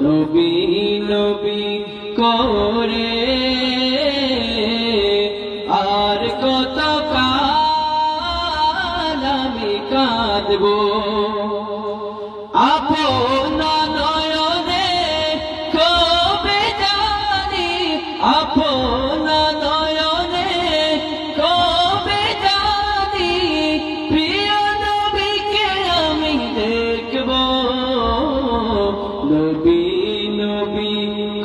নবী নবী করে। আর কত কাল আমি কাঁদবো?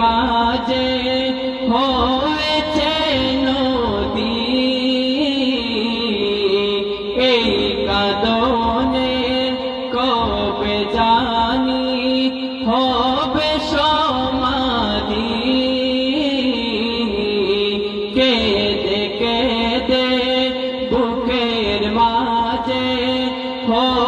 মাঝে হয়েছে নদী। এই কাদনে কবে জানি হবে সমাধি। কেদে কেদে বুকের মাঝে হয়েছে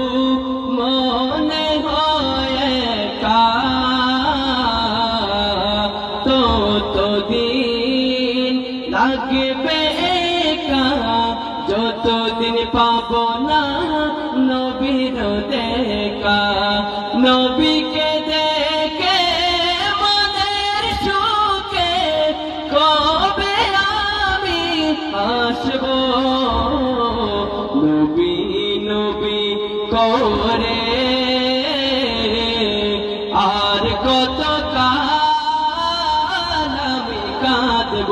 লাগবে একা যতদিন পাব না নবীর দেখা। নবীকে দেখে মনের সুখে কবে আমি আসব নবী নবী করে আর কত কাল আমি কাঁদব?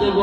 দেব